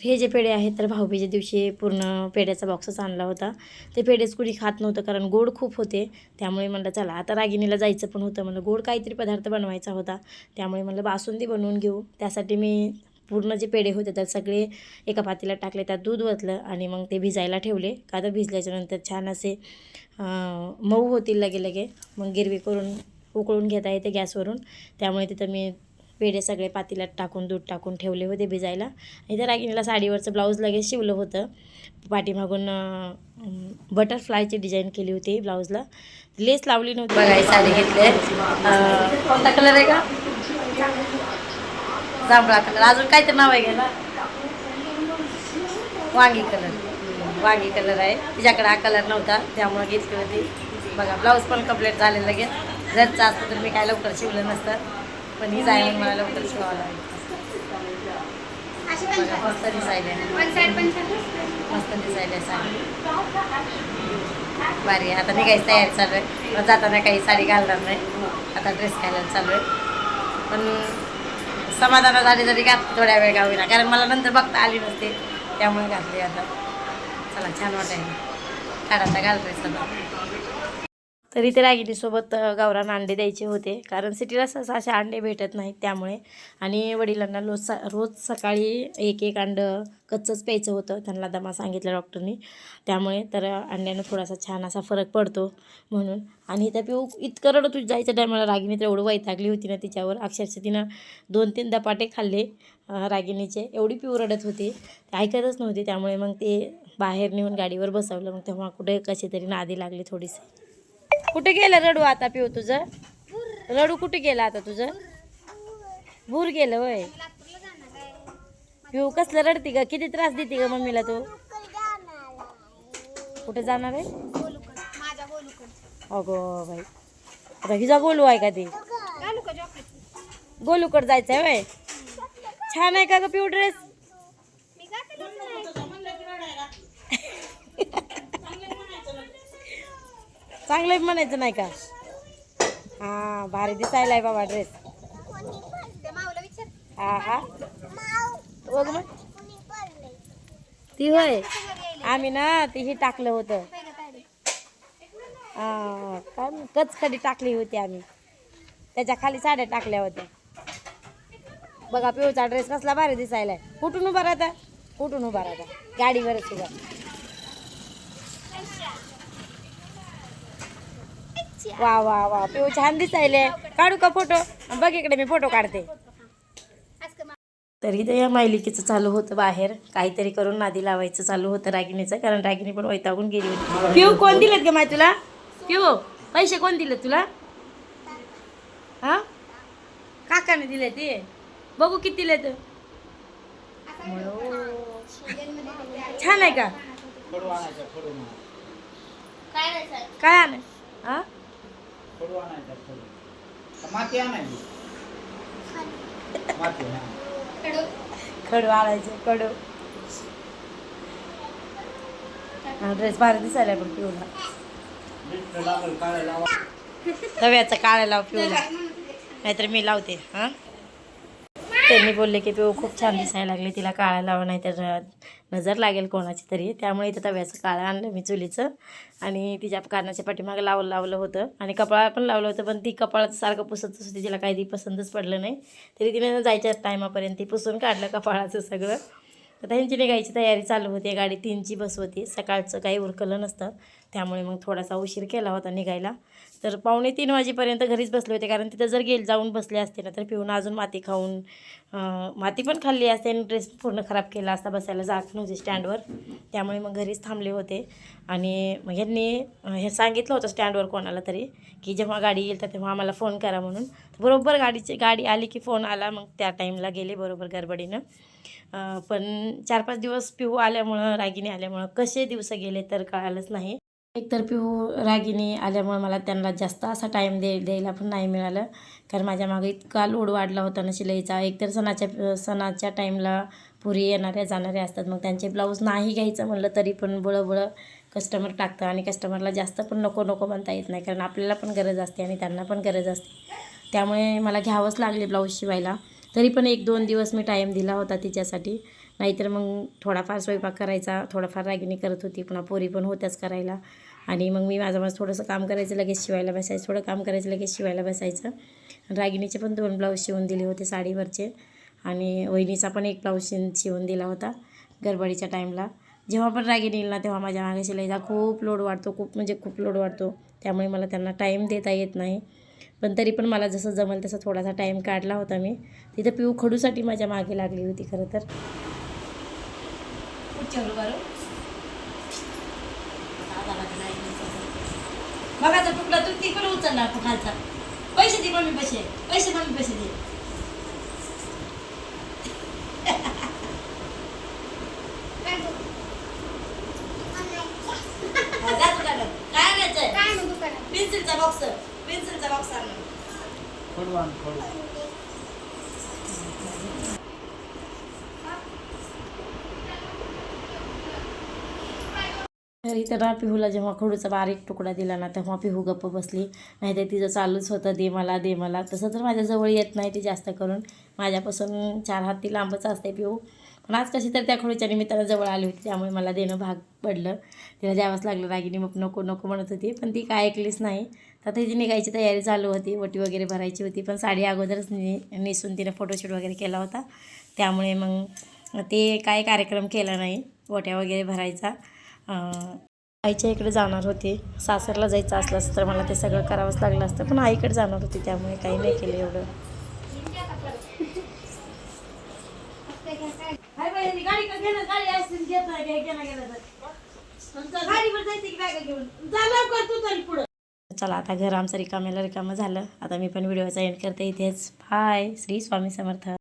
हे जे पेढे आहेत तर भाऊबीजेच्या दिवशी पूर्ण पेढ्याचा बॉक्सच आणला होता. ते पेढेच कुणी खात नव्हतं कारण गोड खूप होते. त्यामुळे म्हणलं चला आता रागिणीला जायचं पण होतं. म्हणलं गोड काहीतरी पदार्थ बनवायचा होता. त्यामुळे म्हणलं बासुंदी बनवून घेऊ. त्यासाठी मी पूर्ण जे पेढे होते तर सगळे एका पातीला टाकले त्यात दूध ओतलं आणि मग ते भिजायला ठेवले. का तर भिजल्याच्यानंतर छान असे मऊ होतील लगे लगे. मग गिरवी करून उकळून घेता येते गॅसवरून. त्यामुळे तिथं मी पेढे सगळे पातेल्यात टाकून दूध टाकून ठेवले होते भिजायला. आणि त्या रागिणीला साडीवरचं ब्लाऊज लगेच शिवलं होतं. पाठीमागून बटरफ्लायची डिझाईन केली होती ब्लाऊजला. लेस लावली नव्हती. बघा साडी घेतली कोणता कलर आहे का? जांभळा कलर. अजून काय तर नाव आहे घ्यायला वांगी कलर. वांगी कलर आहे. तिच्याकडे हा कलर नव्हता त्यामुळे घेतली होती. बघा ब्लाऊज पण कंप्लीट झाले लगेच. घरचं असतं तर मी काय लवकर शिवलं नसतं. पण ही जायला मला लवकर शिवावं लागेल. बघा मस्त दिसायला मस्त दिसायला साडी. आहे. आता निघायची तयारी चालू आहे. मग जाताना काही साडी घालणार नाही. आता ड्रेस घालायला चालू आहे. पण समाधानात आली तरी घात थोड्या वेळ गावी कारण मला नंतर बघता आली नसते. त्यामुळे घातली आता. चला छान वाटायला. काढायचा घाल ड्रेस आता तरी ते रागिणीसोबत गावरान अंडे द्यायचे होते. कारण सिटीला सहसा असे अंडे भेटत नाहीत त्यामुळे. आणि वडिलांना रोज स रोज सकाळी एक एक अंडं कच्चंच प्यायचं होतं. त्यांना दमा सांगितलं डॉक्टरनी. त्यामुळे तर अंड्यानं थोडासा छान असा फरक पडतो म्हणून. आणि त्या पिऊ इतकं रडत होती जायच्या टायमाला रागिणी तर एवढं वैतागली होती ना तिच्यावर. अक्षरशः तिनं दोन तीन दपाटे खाल्ले रागिणीचे. एवढी पिऊ रडत होती. ते ऐकतच नव्हती. त्यामुळे मग ते बाहेर नेऊन गाडीवर बसवलं. मग तेव्हा कुठे कशी तरी नादी लागली थोडीशी. कुठे गेलं रडू आता पिऊ तुझं? रडू कुठे गेलं आता तुझं? भूर गेलं वय. पिऊ कसलं रडती ग? किती त्रास देते ग मम्मीला तू? कुठे जाणार आहे? अगो बाई. आता हिजा गोलू आहे का ती? गोलूकड जायचं आहे वय. छान आहे का ग पिऊ ड्रेस? चांगलं म्हणायचं नाही का? हा भारी दिसायला आहे बाबा ड्रेस हा हा. बघ मग. ती होय. आम्ही ना ती ही टाकलं होतं. हा, काय कचखडी टाकली होती आम्ही. त्याच्याखाली साड्या टाकल्या होत्या. बघा पिऊचा ड्रेस कसला भारी दिसायला आहे कुठून उभा राहता? कुठून उभा राहता? गाडीवरच उभा. वा वा वा. पिऊ छान दिसायले. काढू का फोटो बघ इकडे मी फोटो काढते. तरी ते या मायलिकेचं चालू होतं बाहेर. काहीतरी करून नादी लावायचं चालू होतं रागिनीचं कारण रागिनी पण वैतागून गेली होती. पिऊ कोण दिलेत ग माय तुला? पिऊ पैसे कोण दिले तुला? हा? काकाने दिले ते. बघू किती दिलेत छान आहे का? काय आण हा माती आणायची. माती हा. कडू. आणायचे कडू. ड्रेस भारी दिसायला पण लावा. तव्याचा काळा लाव पिऊला नाहीतर मी लावते हां. त्यांनी बोलले की तो खूप छान दिसायला लागले तिला काळा लावा नाहीतर नजर लागेल कोणाची तरी. त्यामुळे इथं तव्याचं काळं आणलं मी चुलीचं. आणि तिच्या कानाच्या पाठीमागं लावलं लावलं होतं. आणि कपाळा पण लावलं होतं पण ती कपाळाचं सारखं पुसतच होती तिला काही ती पसंतच पडलं नाही. तरी तिने जायच्या टायमापर्यंत ती पुसून काढलं कपाळाचं सगळं. आता ह्यांची निघायची तयारी चालू होती गाडी तीनची बस होती. सकाळचं काही उरकलं नसतं. त्यामुळे मग थोडासा उशीर केला होता निघायला. तर पावणे तीन वाजेपर्यंत घरीच बसले होते कारण तिथं जर गेल जाऊन बसले असते ना तर पिऊन अजून माती खाऊन माती पण खाल्ली असते आणि ड्रेस पूर्ण खराब केला असता बसायला जात नव्हती स्टँडवर. त्यामुळे मग घरीच थांबले होते. आणि मग ह्यांनी हे सांगितलं होतं स्टँडवर कोणाला तरी की जेव्हा गाडी येईल तर तेव्हा आम्हाला फोन करा म्हणून. बरोबर गाडीची गाडी आली की फोन आला मग त्या टाईमला गेले बरोबर गडबडीनं. पण चार पाच दिवस पिऊ आल्यामुळं रागिनी आल्यामुळं कसे दिवस गेले तर कळालंच नाही. एकतर पिऊ हो, रागिनी आल्यामुळे मला त्यांना जास्त असा टाईम दे द्यायला पण नाही मिळालं. कारण माझ्या मागे इतका लोड वाढला होता ना शिलाईचा एकतर सणाच्या सणाच्या टाईमला पुरी येणाऱ्या जाणाऱ्या असतात. मग त्यांचे ब्लाऊज नाही घ्यायचं म्हणलं तरी पण बळबळं कस्टमर टाकतं आणि कस्टमरला जास्त पण नको नको म्हणता येत नाही. कारण आपल्याला पण गरज असते आणि त्यांना पण गरज असते. त्यामुळे मला घ्यावंच लागले ब्लाऊज शिवायला. तरी पण एक दोन दिवस मी टाईम दिला होता तिच्यासाठी. नाहीतर मग थोडाफार स्वयंपाक करायचा थोडाफार रागिनी करत होती पुन्हा पोरी पण होत्याच करायला. आणि मग मी माझं माझं थोडंसं काम करायचं लगेच शिवायला बसायचं. थोडं काम करायचं लगेच शिवायला बसायचं. रागिणीचे पण दोन ब्लाऊज शिवून दिले होते साडीवरचे. आणि वहिनीचा पण एक ब्लाऊज शिन शिवून दिला होता गडबडीच्या टाईमला. जेव्हा पण रागिनी येईल ना तेव्हा माझ्या मागे शिलाईचा खूप लोड वाढतो खूप म्हणजे खूप लोड वाढतो. त्यामुळे मला त्यांना टाईम देता येत नाही. पण तरी पण मला जसं जमेल तसं थोडासा टाईम काढला होता मी. तिथं पिऊ खडूसाठी माझ्या मागे लागली होती खरं तर. बघाचा तुकडा तू तिकडे उचलला खालचा. पैसे दे मम्मी पैसे. पैसे मम्मी पैसे दे. हा, पेन्सिलचा बॉक्स पेन्सिलचा बॉक्स आण तर आण ना पिहूला जेव्हा खडूचा बारीक तुकडा दिला ना तेव्हा पिहू गप्प बसली. नाही तर तिचं चालूच होतं दे मला दे मला. तसं तर माझ्याजवळ येत नाही ती जास्त करून. माझ्यापासून चार हात ती लांबच असते पिहू पण आज कशी तर त्या खडूच्या निमित्तानं जवळ आली होती त्यामुळे मला देणं भाग पडलं. तिला द्यावंच लागलं रागिनी मग नको नको म्हणत होती पण ती काय ऐकलीच नाही. तर तिची निघायची तयारी चालू होती वटी वगैरे भरायची होती पण साडी अगोदरच ने नेसून तिने फोटोशूट वगैरे केला होता. त्यामुळे मग ते काय कार्यक्रम केला नाही वट्या वगैरे भरायचा. आईच्या इकडे जाणार होते. सासरला जायचं असलं असतं तर मला ते सगळं करावंच लागलं असतं. पण आईकडे जाणार होती त्यामुळे काही नाही केलं एवढं. चला आता घर आमचं रिकाम्याला रिकामं झालं. आता मी पण व्हिडिओचा एंड करते इथेच. बाय श्री स्वामी समर्थ.